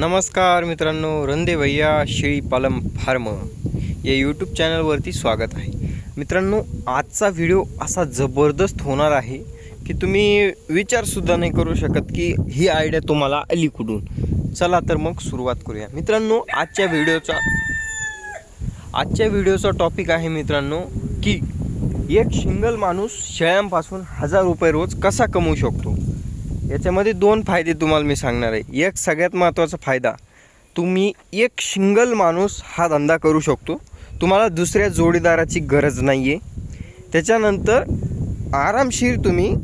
नमस्कार मित्रांनो रंदे भैया शेळी पालम फार्म. या यूट्यूब चॅनलवरती स्वागत आहे. मित्रांनो आजचा व्हिडिओ असा जबरदस्त होणार आहे की तुम्ही विचारसुद्धा नाही करू शकत की ही आयडिया तुम्हाला आली कुठून. चला तर मग सुरुवात करूया. मित्रांनो आजच्या व्हिडिओचा आजच्या व्हिडिओचा टॉपिक आहे मित्रांनो की एक सिंगल माणूस शेळ्यांपासून हजार रुपये रोज कसा कमवू शकतो? याच्यामध्ये दोन फायदे तुम्हाला मी सांगणार आहे. एक सगळ्यात महत्त्वाचा फायदा तुम्ही एक सिंगल माणूस हा धंदा करू शकतो. तुम्हाला दुसऱ्या जोडीदाराची गरज नाही आहे त्याच्यानंतर आरामशीर तुम्ही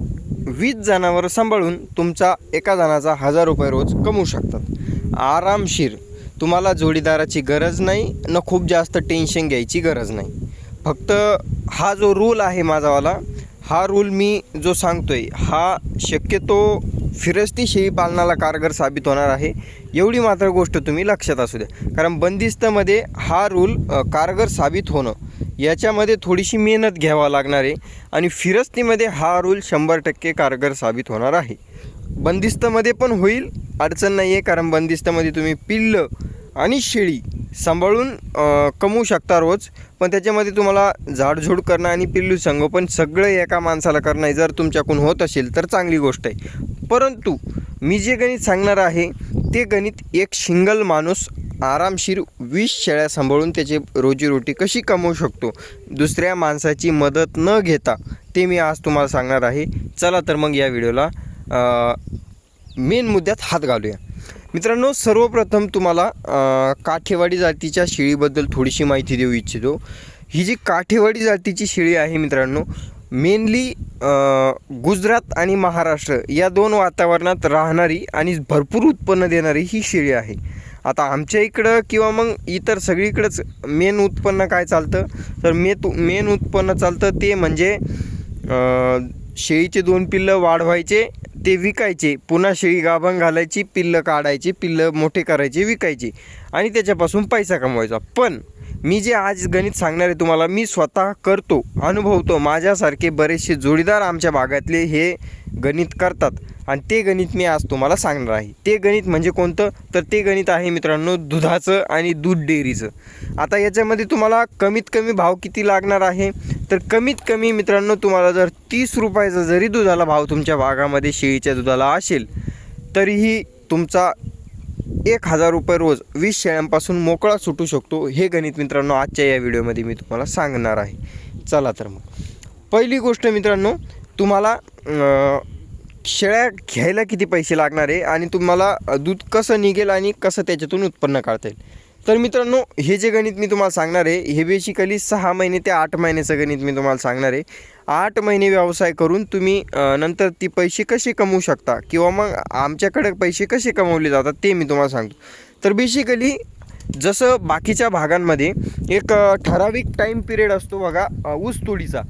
वीस जनावरं सांभाळून तुमचा एका जणाचा हजार रुपये रोज कमवू शकतात. आरामशीर तुम्हाला जोडीदाराची गरज नाही न खूप जास्त टेन्शन घ्यायची गरज नाही. फक्त हा जो रूल आहे माझावाला हा रूल मी जो सांगतोय हा शक्यतो फिरस्ती शेळी पालनाला कारगर साबित होणार आहे. एवढी मात्र गोष्ट तुम्ही लक्षात असू द्या. कारण बंदिस्तमध्ये हा रूल कारगर साबित होणं याच्यामध्ये थोडीशी मेहनत घ्यावा लागणार आहे आणि फिरस्तीमध्ये हा रूल शंभर टक्के कारगर साबित होणार आहे. बंदिस्तमध्ये पण होईल अडचण नाही आहे कारण बंदिस्तमध्ये तुम्ही पिल्लं आणि शेळी सांभाळून कमवू शकता रोज. पण त्याच्यामध्ये तुम्हाला झाडझूड करणं आणि पिल्लू संगोपन सगळं एका माणसाला करणं आहे जर तुमच्याकडून होत असेल तर चांगली गोष्ट आहे. परंतु मी जे गणित सांगणार आहे ते गणित एक सिंगल माणूस आरामशीर वीस शेळ्या सांभाळून त्याची रोजीरोटी कशी कमवू शकतो? दुसऱ्या माणसाची मदत न घेता ते मी आज तुम्हाला सांगणार आहे. चला तर मग या व्हिडिओला मेन मुद्द्यात हात घालूया. मित्रांनो सर्वप्रथम तुम्हाला काठेवाडी जातीच्या शेळीबद्दल थोडीशी माहिती देऊ इच्छितो. ही जी काठेवाडी जातीची शेळी आहे मित्रांनो मेनली गुजरात आणि महाराष्ट्र या दोन वातावरणात राहणारी आणि भरपूर उत्पन्न देणारी ही शेळी आहे. आता आमच्या इकडं किंवा मग इतर सगळीकडंच मेन उत्पन्न काय चालतं? तर मे मेन उत्पन्न चालतं ते म्हणजे शेळीचे दोन पिल्लं वाढवायचे ते विकायचे. पुन्हा शेळी गाभण घालायची पिल्लं काढायची पिल्लं मोठे करायचे विकायचे. आणि त्याच्यापासून पैसा कमवायचा. पण मी जे आज गणित सांगणार आहे तुम्हाला मी स्वतः करतो अनुभवतो. माझ्यासारखे बरेचसे जोडीदार आमच्या भागातले हे गणित करतात. आणि ते गणित मी आज तुम्हाला सांगणार आहे. ते गणित म्हणजे कोणतं? तर ते गणित आहे मित्रांनो दुधाचं आणि दूध डेअरीचं. आता याच्यामध्ये तुम्हाला कमीत कमी भाव किती लागणार आहे? तर कमीत कमी मित्रांनो तुम्हाला जर तीस रुपयाचा जरी दुधाला भाव तुमच्या भागामध्ये शेळीच्या दुधाला असेल तरीही तुमचा एक हजार रुपये रोज वीस शेळ्यांपासून मोकळा सुटू शकतो हे गणित मित्रांनो आजच्या या व्हिडिओमध्ये मी तुम्हाला सांगणार आहे. चला तर मग. पहिली गोष्ट मित्रांनो तुम्हाला शेळ्या घ्यायला किती पैसे लागणार आहे आणि तुम्हाला दूध कसं निघेल आणि कसं त्याच्यातून उत्पन्न काढता येईल? तर मित्रांनो हे जे गणित मी तुम्हाला सांगणार आहे हे बेसिकली सहा महिने ते आठ महिन्याचं गणित मी तुम्हाला सांगणार आहे. आठ महिने व्यवसाय करून तुम्ही नंतर ती पैसे कसे कमवू शकता? किंवा मग आमच्याकडे पैसे कसे कमवले जातात ते मी तुम्हाला सांगतो. तर बेसिकली जसं बाकीच्या भागांमध्ये एक ठराविक टाईम पिरियड असतो बघा ऊसतोडीचा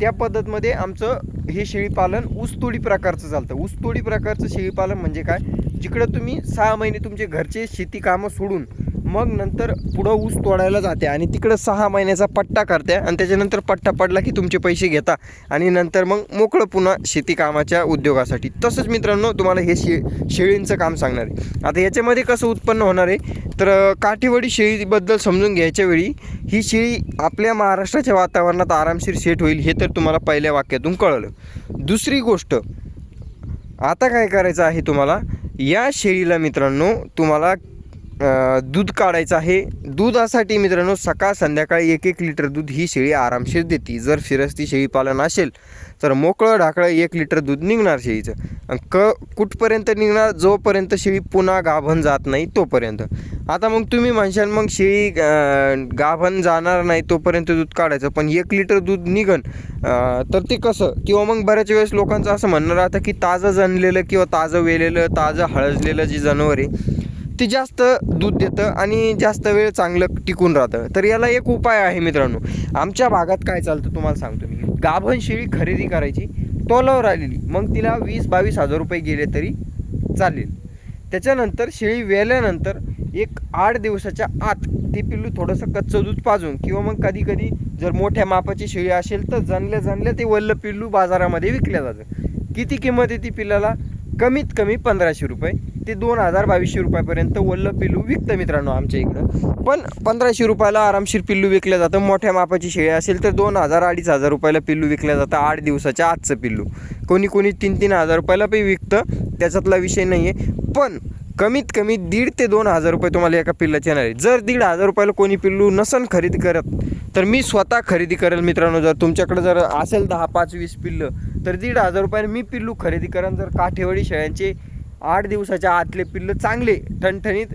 त्या पद्धतमध्ये आमचं हे शेळीपालन ऊसतोडी प्रकारचं चालतं. ऊसतोडी प्रकारचं शेळीपालन म्हणजे काय? जिकडं तुम्ही सहा महिने तुमचे घरचे शेती कामं सोडून मग नंतर पुढं ऊस तोडायला जाते आणि तिकडं सहा महिन्याचा पट्टा करते आणि त्याच्यानंतर पट्टा पडला की तुमचे पैसे घेता आणि नंतर मग मोकळं पुन्हा शेती कामाच्या उद्योगासाठी. तसंच मित्रांनो तुम्हाला हे शे शेळींचं काम सांगणार आहे. आता याच्यामध्ये कसं उत्पन्न होणार आहे? तर काठीवडी शेळीबद्दल समजून घ्यायच्या वेळी ही शेळी आपल्या महाराष्ट्राच्या वातावरणात आरामशीर सेट होईल हे तर तुम्हाला पहिल्या वाक्यातून कळलं. दुसरी गोष्ट आता काय करायचं आहे तुम्हाला? या शेळीला मित्रांनो तुम्हाला दूध काढायचं आहे. दुधासाठी मित्रांनो सकाळ संध्याकाळी एक एक लिटर दूध ही शेळी आरामशीर देते. जर फिरस्ती शेळी पालन असेल तर मोकळं ढाकळं एक लिटर दूध निघणार शेळीचं. आणि क कुठपर्यंत निघणार जोपर्यंत शेळी पुन्हा गाभण जात नाही तोपर्यंत. आता मग तुम्ही म्हणशाल मग शेळी गाभण जाणार नाही तोपर्यंत दूध काढायचं. पण एक लिटर दूध निघन तर ते कसं? किंवा मग बऱ्याच वेळेस लोकांचं असं म्हणणं राहतं की ताजं जनलेलं किंवा ताजं वेलेलं ताजं हळजलेलं जे जनावर आहे ते जास्त दूध देतं आणि जास्त वेळ चांगलं टिकून राहतं. तर याला एक उपाय आहे मित्रांनो. आमच्या भागात काय चालतं तुम्हाला सांगतो मी. गाभण शेळी खरेदी करायची तोलावर आलेली मग तिला वीस बावीस हजार रुपये गेले तरी चालेल. त्याच्यानंतर शेळी वेल्यानंतर एक आठ दिवसाच्या आत ते पिल्लू थोडंसं कच्चं दूध पाजून किंवा मग कधी कधी जर मोठ्या मापाची शेळी असेल तर जनल्या जनल्या ते वल्ल पिल्लू बाजारामध्ये विकल्या जातं. किती किंमत आहे ती पिल्लाला? कमीत कमी पंधराशे रुपये. ते दोन हजार बावीसशे रुपयापर्यंत वल्ल पिल्लू विकतं मित्रांनो आमच्या इकडं. पण पंधराशे रुपयाला आरामशीर पिल्लू विकलं जातं. मोठ्या मापाची शेळी असेल तर दोन हजार अडीच हजार रुपयाला पिल्लू विकलं जातं. आठ दिवसाच्या आजचं पिल्लू. कोणी कोणी तीन तीन हजार रुपयाला पण विकतं. त्याच्यातला विषय नाही आहे पण कमीत कमी दीड ते दोन हजार रुपये तुम्हाला एका पिल्लाचे येणार आहे. जर दीड हजार रुपयाला कोणी पिल्लू नसन खरेदी करत तर मी स्वतः खरेदी करेल मित्रांनो. जर तुमच्याकडे जर असेल दहा पाच वीस पिल्लं तर दीड हजार रुपयाला मी पिल्लू खरेदी करेन. जर काठेवाडी शेळ्यांचे आठ दिवसाच्या आतले पिल्लं चांगले ठणठणीत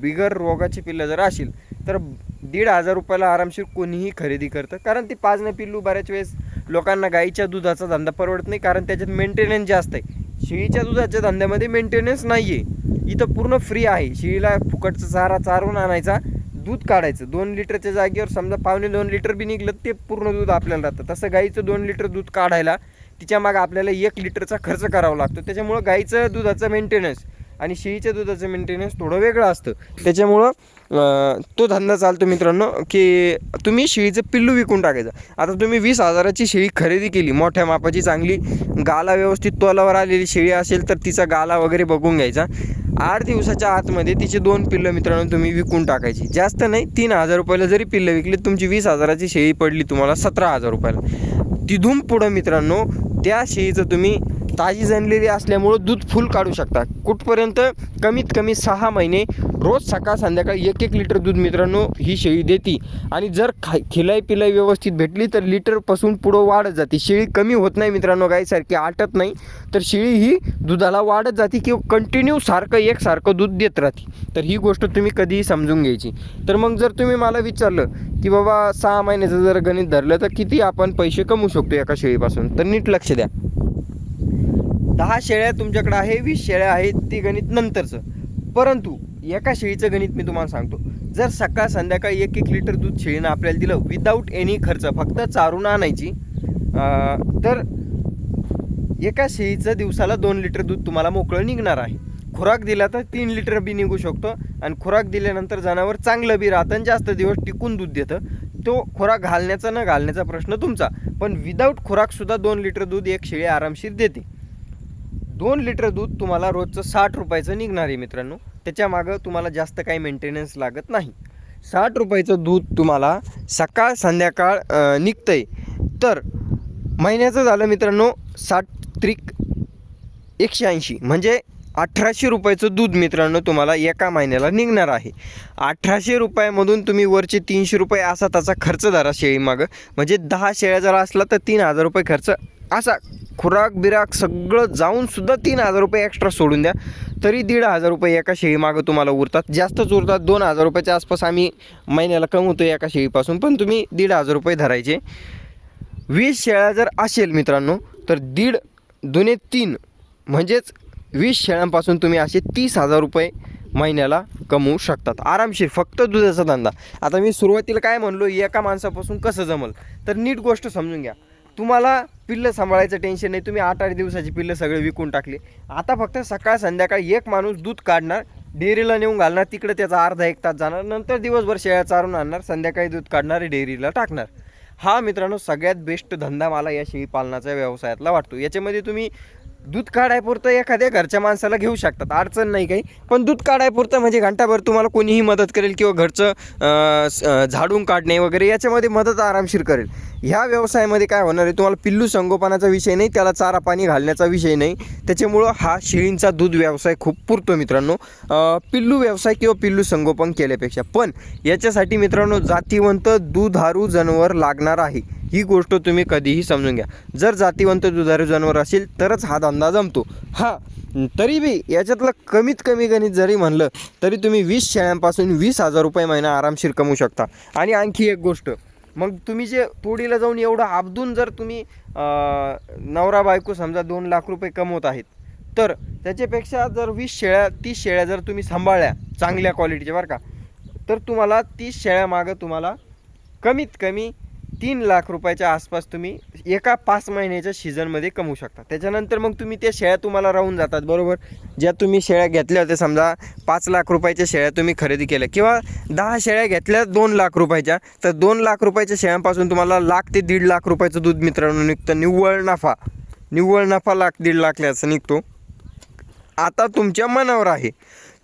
बिगर रोगाचे पिल्लं जर असेल तर दीड हजार रुपयाला आरामशीर कोणीही खरेदी करतं. कारण ती पाजणं पिल्लू बऱ्याच वेळेस लोकांना गाईच्या दुधाचा धंदा परवडत नाही कारण त्याच्यात मेंटेनन्स जास्त आहे. शेळीच्या दुधाच्या धंद्यामध्ये मेंटेनन्स नाही आहे इथं पूर्ण फ्री आहे. शेळीला फुकटचा चारा चारून आणायचा दूध काढायचं. दोन लिटरच्या जागेवर समजा पावणे दोन लिटर बी निघलं ते पूर्ण दूध आपल्याला राहतं. तसं गाईचं दोन लिटर दूध काढायला तिच्या मागं आपल्याला एक लिटरचा खर्च करावा लागतो. त्याच्यामुळं गाईचं दुधाचं मेंटेनन्स आणि शेळीच्या दुधाचं मेंटेनन्स थोडं वेगळं असतं. त्याच्यामुळं तो धंदा चालतो मित्रांनो की तुम्ही शेळीचं पिल्लू विकून टाकायचं. आता तुम्ही वीस हजाराची शेळी खरेदी केली मोठ्या मापाची चांगली गाला व्यवस्थित तोलावर आलेली शेळी असेल तर तिचा गाला वगैरे बघून घ्यायचा. आठ दिवसाच्या आतमध्ये तिचे दोन पिल्लं मित्रांनो तुम्ही विकून टाकायची. जास्त नाही तीन हजार रुपयाला जरी पिल्लं विकली तुमची वीस हजाराची शेळी पडली तुम्हाला सतरा हजार रुपयाला. तिथून पुढं मित्रांनो त्या शेळीचं तुम्ही ताजी जनलेली असल्यामुळं दूध फुल काढू शकता कुठपर्यंत? कमीत कमी सहा महिने रोज सकाळ संध्याकाळ एक एक लिटर दूध मित्रांनो ही शेळी देते. आणि जर खा खिलाई पिलाई व्यवस्थित भेटली तर लिटरपासून पुढं वाढत जाते. शेळी कमी होत नाही मित्रांनो गाईसारखी आटत नाही. तर शेळी ही दुधाला वाढत जाते किंवा कंटिन्यू सारखं एकसारखं दूध देत राहते. तर ही गोष्ट तुम्ही कधीही समजून घ्यायची. तर मग जर तुम्ही मला विचारलं की बाबा सहा महिन्याचं जर गणित धरलं तर किती आपण पैसे कमवू शकतो एका शेळीपासून? तर नीट लक्ष द्या. दहा शेळ्या तुमच्याकडे आहे वीस शेळ्या आहेत ते गणित नंतरचं. परंतु एका शेळीचं गणित मी तुम्हाला सांगतो. जर सकाळ संध्याकाळ एक एक लिटर दूध शेळीनं आपल्याला दिलं विदाऊट एनी खर्च फक्त चारून आणायची तर एका शेळीचं दिवसाला दोन लिटर दूध तुम्हाला मोकळं निघणार आहे. खुराक दिला तर तीन लिटर बी निघू शकतो आणि खुराक दिल्यानंतर जनावर चांगलं बी राहतं आणि जास्त दिवस टिकून दूध देतं. तो खुराक घालण्याचा न घालण्याचा प्रश्न तुमचा. पण विदाऊट खुराकसुद्धा दोन लिटर दूध एक शेळी आरामशीर देते. दोन लिटर दूध तुम्हाला रोजचं साठ रुपयाचं निघणार आहे मित्रांनो. त्याच्यामागं तुम्हाला जास्त काही मेंटेनन्स लागत नाही. साठ रुपयाचं दूध तुम्हाला सकाळ संध्याकाळ निघतं निघतंय. तर महिन्याचं झालं मित्रांनो साठ त्रिक एकशे ऐंशी. म्हणजे अठराशे रुपयाचं दूध मित्रांनो तुम्हाला एका महिन्याला निघणार आहे. अठराशे रुपयामधून तुम्ही वरचे तीनशे रुपये असा त्याचा खर्च धरा शेळीमागं. म्हणजे दहा शेळ्या जर असला तर तीन हजार रुपये खर्च असा खुराक बिराक सगळं जाऊन सुद्धा तीन हजार रुपये एक्स्ट्रा सोडून द्या. तरी दीड हजार रुपये एका शेळीमागं तुम्हाला उरतात. जास्तच उरतात दोन हजार रुपयाच्या आसपास आम्ही महिन्याला कमवतो एका शेळीपासून पण तुम्ही दीड हजार रुपये धरायचे. वीस शेळ्या जर असेल मित्रांनो तर दीड दुने तीन म्हणजेच वीस शेळ्यांपासून तुम्ही असे तीस हजार रुपये महिन्याला कमवू शकतात. आरामशीर फक्त दुधाचा धंदा. आता मी सुरुवातीला काय म्हणलो एका माणसापासून कसं जमल? तर नीट गोष्ट समजून घ्या. तुम्हाला पिल्लं सांभाळायचं टेन्शन नाही. तुम्ही आठ आठ दिवसाची पिल्लं सगळे विकून टाकले. आता फक्त सकाळ संध्याकाळी एक माणूस दूध काढणार डेअरीला नेऊन घालणार तिकडे त्याचा अर्धा एक तास जाणार नंतर दिवसभर शेळ्या चारून आणणार संध्याकाळी दूध काढणार डेअरीला टाकणार. हा मित्रांनो सगळ्यात बेस्ट धंदा मला या शेळी पालनाच्या व्यवसायातला वाटतो. याच्यामध्ये तुम्ही दूध काढायपुरतं एखाद्या घरच्या माणसाला घेऊ शकतात. अडचण नाही काही. पण दूध काढायपुरतं म्हणजे घंटाभर तुम्हाला कोणीही मदत करेल किंवा घरचं झाडून काढणे वगैरे याच्यामध्ये मदत आरामशीर करेल. ह्या व्यवसायामध्ये काय होणार आहे तुम्हाला पिल्लू संगोपनाचा विषय नाही त्याला चारा पाणी घालण्याचा विषय नाही. त्याच्यामुळं हा शेळींचा दूध व्यवसाय खूप पुरतो मित्रांनो. पिल्लू व्यवसाय किंवा पिल्लू संगोपन केल्यापेक्षा. पण याच्यासाठी मित्रांनो जातीवंत दुधारू जनावर लागणार आहे. ही गोष्ट तुम्ही कधीही समजून घ्या. जर जातीवंत दुधारी जनावर असेल तरच हा धंदा जमतो. हा तरी बी याच्यातलं कमीत कमी गणित जरी म्हणलं तरी तुम्ही वीस शेळ्यांपासून वीस हजार रुपये महिना आरामशीर कमवू शकता. आणि आणखी एक गोष्ट मग तुम्ही जे तोडीला जाऊन एवढं आबदून जर तुम्ही नवरा बायको समजा दोन लाख रुपये कमवत आहेत तर त्याच्यापेक्षा जर वीस शेळ्या तीस शेळ्या जर तुम्ही सांभाळल्या चांगल्या क्वालिटीच्या बरं का तर तुम्हाला तीस शेळ्या मागं तुम्हाला कमीत कमी तीन लाख रुपयाच्या आसपास तुम्ही एका पाच महिन्याच्या सीझनमध्ये कमवू शकता. त्याच्यानंतर मग तुम्ही त्या शेळ्या तुम्हाला राहून जातात बरोबर? ज्या तुम्ही शेळ्या घेतल्या होत्या समजा पाच लाख रुपयाच्या शेळ्या तुम्ही खरेदी केल्या किंवा दहा शेळ्या घेतल्या दोन लाख रुपयाच्या तर दोन लाख रुपयाच्या शेळ्यांपासून तुम्हाला लाख ते दीड लाख रुपयाचं दूध मित्रांनो निघतं. निव्वळ नफा निव्वळ नफा लाख दीड लाख याचा निघतो. आता तुमच्या मनावर आहे.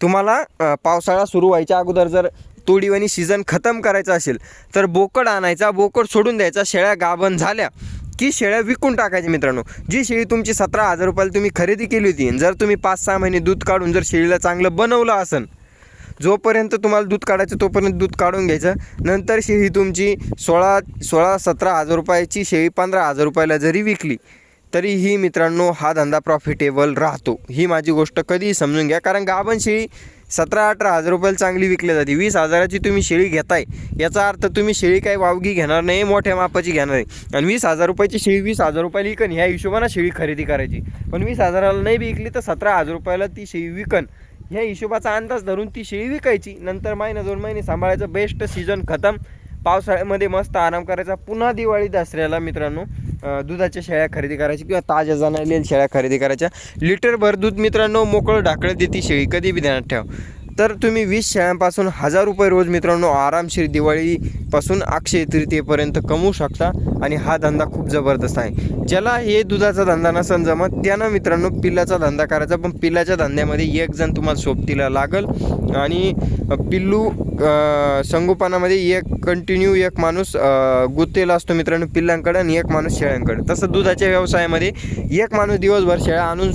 तुम्हाला पावसाळा सुरू व्हायच्या अगोदर जर तोडीवानी सीझन खतम करायचा असेल तर बोकड आणायचा बोकड सोडून द्यायचा शेळ्या गाभण झाल्या की शेळ्या विकून टाकायची मित्रांनो. जी शेळी तुमची सतरा हजार रुपयाला तुम्ही खरेदी केली होती जर तुम्ही पाच सहा महिने दूध काढून जर शेळीला चांगलं बनवलं असन जोपर्यंत तुम्हाला दूध काढायचं तोपर्यंत दूध काढून घ्यायचं. नंतर शेळी तुमची सोळा सोळा सतरा हजार रुपयाची शेळी पंधरा हजार रुपयाला जरी विकली तरीही मित्रांनो हा धंदा प्रॉफिटेबल राहतो. ही माझी गोष्ट कधीही समजून घ्या कारण गाभण शेळी सतरा अठरा हजार रुपयाला चांगली विकली जाते. वीस हजाराची तुम्ही शेळी घेताय याचा अर्थ तुम्ही शेळी काही वावगी घेणार नाही मोठ्या मापाची घेणार आहे आणि वीस हजार रुपयाची शेळी वीस हजार रुपयाला विकन ह्या हिशोबानं शेळी खरेदी करायची. पण वीस हजाराला नाही विकली तर सतरा हजार रुपयाला ती शेळी विकन. ह्या हिशोबाचा अंदाज धरून ती शेळी विकायची. नंतर महिना दोन महिने सांभाळायचं. बेस्ट सीझन खतम. पावसाळ्यामध्ये मस्त आराम करायचा. पुन्हा दिवाळी दसऱ्याला मित्रांनो. दुधाच्या शेळ्या खरेदी करायच्या किंवा ताज्या जाणलेल्या शेळ्या खरेदी करायच्या. लिटरभर दूध मित्रांनो मोकळं ढाकळं देते शेळी. कधी बी ध्यानात ठेवा. तर तुम्ही वीस शेळ्यांपासून हजार रुपये रोज मित्रांनो आरामशीर दिवाळीपासून अक्षय तृतीयेपर्यंत कमवू शकता आणि हा धंदा खूप जबरदस्त आहे. ज्याला हे दुधाचा धंदा नसन जमत त्यानं मित्रांनो पिल्लाचा धंदा करायचा पण पिल्लाच्या धंद्यामध्ये एक जण तुम्हाला सोबतीला लागल. आणि पिल्लू संगोपनामध्ये एक कंटिन्यू एक माणूस गुत्तेला असतो मित्रांनो पिल्लांकडे आणि एक माणूस शेळ्यांकडे. तसं दुधाच्या व्यवसायामध्ये एक माणूस दिवसभर शेळ्या आणून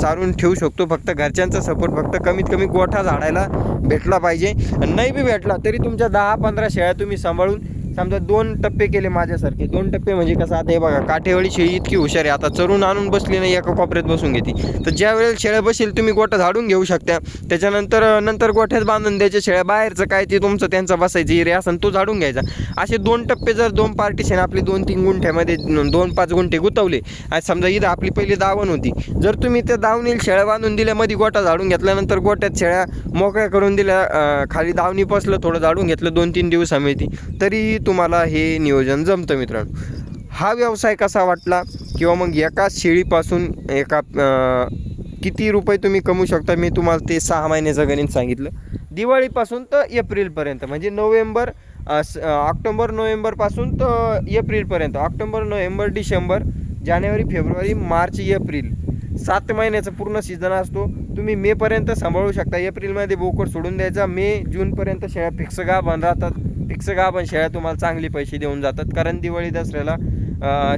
चारून ठेवू शकतो. फक्त घरच्यांचा सपोर्ट फक्त कमीत कमी गोठा झाडायला भेटला पाहिजे. नाही बी भेटला तरी तुमच्या दहा पंधरा शेळ्या तुम्ही सांभाळून समजा दोन टप्पे केले माझ्यासारखे. दोन टप्पे म्हणजे कसं आता हे बघा काठेवाडी शेळी इतकी हुशार आहे. आता चरून आणून बसली नाही एका कोपऱ्यात बसून घेते. तर ज्या वेळेला शेळ्या बसेल तुम्ही गोठा झाडून घेऊ शकता. त्याच्यानंतर नंतर गोठ्यात बांधून द्यायच्या शेळ्या. बाहेरचं काय ते तुमचं त्यांचा बसायची एरिया असेल तो झाडून घ्यायचा. असे दोन टप्पे जर दोन पार्टीशन आपली दोन तीन गुंठ्यामध्ये दोन पाच गुंठे गुतवले. आज समजा इथं आपली पहिली दावण होती. जर तुम्ही त्या दावणीला शेळ्या बांधून दिल्या मध्ये गोठा झाडून घेतल्यानंतर गोठ्यात शेळ्या मोकळ्या करून दिल्या खाली दावणी पसलं थोडं झाडून घेतलं दोन तीन दिवसामध्ये तरीही तुम्हाला हे नियोजन जमतं मित्रांनो. हा व्यवसाय कसा वाटला? किंवा मग एका शेळीपासून एका किती रुपये तुम्ही कमवू शकता? मी तुम्हाला ते सहा महिन्याचं गणित सांगितलं. दिवाळीपासून तर एप्रिलपर्यंत म्हणजे नोव्हेंबर ऑक्टोंबर नोव्हेंबरपासून तर एप्रिलपर्यंत. ऑक्टोंबर नोव्हेंबर डिसेंबर जानेवारी फेब्रुवारी मार्च एप्रिल. सात महिन्याचा पूर्ण सीझन असतो. तुम्ही मेपर्यंत सांभाळू शकता. एप्रिलमध्ये बोकड सोडून द्यायचा. मे जूनपर्यंत शेळ्या फिक्स गाभण राहतात. फिक्स गाभण शेळ्या तुम्हाला चांगले पैसे देऊन जातात. कारण दिवाळी दसऱ्याला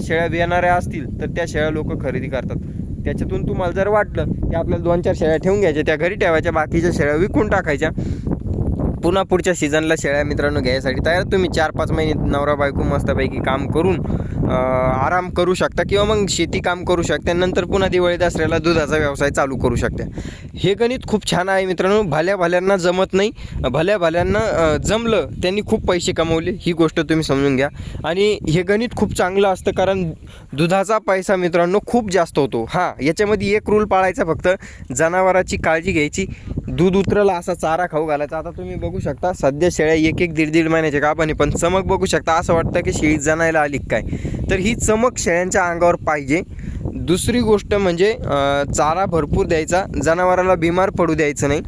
शेळ्या येणाऱ्या असतील तर त्या शेळ्या लोक खरेदी करतात. त्याच्यातून तुम्हाला जर वाटलं की आपल्याला दोन चार शेळ्या ठेवून घ्यायच्या त्या घरी ठेवायच्या बाकीच्या शेळ्या विकून टाकायच्या. पुन्हा पुढच्या सीझनला शेळ्या मित्रांनो घ्यायसाठी तयार. तुम्ही चार पाच महिने नवरा बायको मस्तपैकी काम करून आराम करू शकता किंवा मग शेती काम करू शकता. नंतर पुन्हा दिवाळी दसऱ्याला दुधाचा व्यवसाय चालू करू शकता. हे गणित खूप छान आहे मित्रांनो. भल्या भल्यांना जमत नाही. भल्या भल्यांना जमलं त्यांनी खूप पैसे कमवले. ही गोष्ट तुम्ही समजून घ्या. आणि हे गणित खूप चांगलं असतं कारण दुधाचा पैसा मित्रांनो खूप जास्त होतो. हां याच्यामध्ये एक रूल पाळायचा फक्त. जनावराची काळजी घ्यायची. दूध उतरला असा चारा खाऊ घालायचा. आता तुम्ही बघू शकता सध्या शेळ्या एक एक दीड दीड महिन्याच्या कापाने पण चमक बघू शकता. असं वाटतं की शेळी जनायला आली काय? तर ही चमक शेळ्यांच्या अंगावर पाहिजे. दुसरी गोष्ट म्हणजे चारा भरपूर द्यायचा. जनावराला बिमार पडू द्यायचं नाही.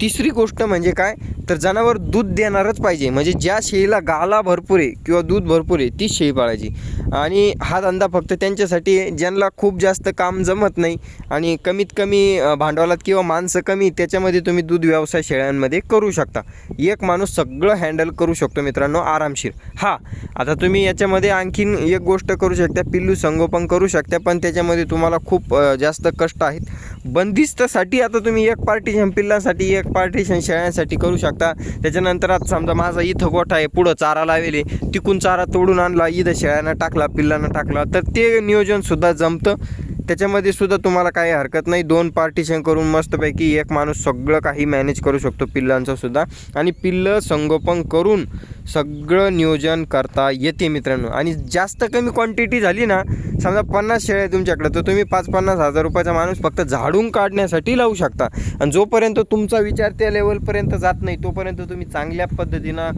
तिसरी गोष्ट म्हणजे काय? तर जनावर दूध देणारच पाहिजे. म्हणजे ज्या शेळीला गाला भरपूर आहे किंवा दूध भरपूर आहे तीच शेळी पाळायची. आणि हा धंदा फक्त त्यांच्यासाठी ज्यांना खूप जास्त काम जमत नाही आणि कमीत कमी भांडवलात किंवा माणसं कमी त्याच्यामध्ये तुम्ही दूध व्यवसाय शेळ्यांमध्ये करू शकता. एक माणूस सगळं हँडल करू शकतो मित्रांनो आरामशीर. हा आता तुम्ही याच्यामध्ये आणखीन एक गोष्ट करू शकता पिल्लू संगोपन करू शकता पण त्याच्यामध्ये तुम्हाला खूप जास्त कष्ट आहेत. बंदिस्तसाठी आता तुम्ही एक पार्टिशन पिल्लांसाठी एक पार्टिशन शेळ्यांसाठी करू शकता. त्याच्यानंतर आता समजा माझा इथं गोठा आहे पुढं चारा लावेले तिकून चारा तोडून आणला इथं शेळ्यांना टाकला पिल्लांना टाकला. तर ते नियोजनसुद्धा जमतं. त्याच्यामध्ये सुद्धा तुम्हाला काही हरकत नाही. दोन पार्टिशन करून मस्तपैकी एक माणूस सगळं काही मॅनेज करू शकतो पिल्लांचं सुद्धा. आणि पिल्लं संगोपन करून सगळं नियोजन करता येते मित्रांनो. आणि जास्त कमी क्वांटिटी झाली ना समजा पन्नास शेळ्या आहे तुमच्याकडे तर तुम्ही पाच पन्नास हजार रुपयाचा माणूस फक्त झाडून काढण्यासाठी लावू शकता. आणि जोपर्यंत तुमचा विचार त्या लेवलपर्यंत जात नाही तोपर्यंत तुम्ही चांगल्या पद्धतीनं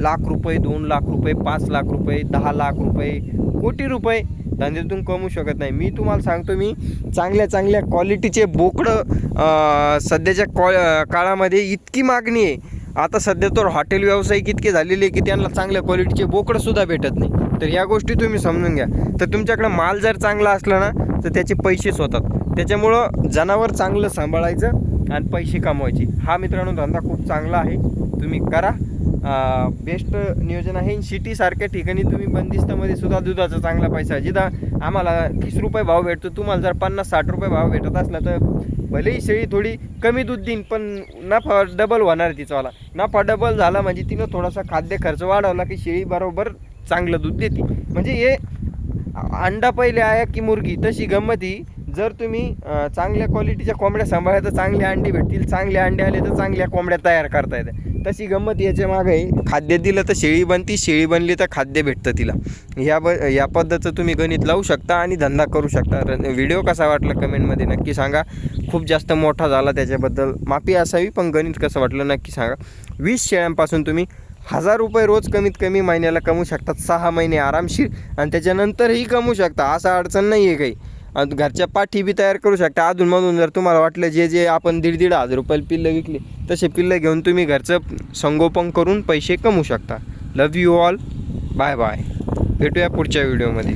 लाख रुपये दोन लाख रुपये पाच लाख रुपये दहा लाख रुपये कोटी रुपये धंद्यातून कमवू शकत नाही. मी तुम्हाला सांगतो मी चांगल्या चांगल्या क्वालिटीचे बोकडं सध्याच्या कॉ काळामध्ये इतकी मागणी आहे. आता सध्या तर हॉटेल व्यावसायिक इतके झालेले आहे की त्यांना चांगल्या क्वालिटीचे बोकडंसुद्धा भेटत नाही. तर ह्या गोष्टी तुम्ही समजून घ्या. तर तुमच्याकडे माल जर चांगला असला ना तर त्याचे पैसेच होतात. त्याच्यामुळं जनावर चांगलं सांभाळायचं आणि पैसे कमवायचे. हा मित्रांनो धंदा खूप चांगला आहे. तुम्ही करा. बेस्ट नियोजन आहे. सिटीसारख्या ठिकाणी तुम्ही बंदिस्तामध्ये सुद्धा दुधाचा चांगला पैसा जिथं आम्हाला तीस रुपये भाव भेटतो तुम्हाला जर पन्नास साठ रुपये भाव भेटत असला तर भलेही शेळी थोडी कमी दूध देईन पण नफा डबल होणार तिचावाला नफा डबल झाला म्हणजे तिनं थोडासा खाद्य खर्च वाढवला की शेळी बरोबर चांगलं दूध देते. म्हणजे हे अंडा पहिले आहे की मुर्गी तशी गंमत ही. जर तुम्ही चांगल्या क्वालिटीच्या कोंबड्या सांभाळल्या तर चांगले अंडे भेटतील. चांगले अंडे आले तर चांगल्या कोंबड्या तयार करता येतात. तशी गंमत याच्या मागे आहे. खाद्य दिलं तर शेळी बनती शेळी बनली तर खाद्य भेटतं तिला. या ब या पद्धतीचं तुम्ही गणित लावू शकता आणि धंदा करू शकता. व्हिडिओ कसा वाटला कमेंटमध्ये नक्की सांगा. खूप जास्त मोठा झाला त्याच्याबद्दल. माफी असावी पण गणित कसं वाटलं नक्की सांगा. वीस शेळ्यांपासून तुम्ही हजार रुपये रोज कमीत कमी महिन्याला कमवू शकतात सहा महिने आरामशीर आणि त्याच्यानंतरही कमवू शकता. असं अडचण नाही आहे काही. घरच्या पाठी बी तयार करू शकता. अधूनमधून जर तुम्हाला वाटलं जे जे आपण दीड दीड हजार रुपयाला पिल्लं विकले तसे पिल्लं घेऊन तुम्ही घरचं संगोपन करून पैसे कमवू शकता. Love you all bye bye भेटूया पुढच्या व्हिडिओमध्ये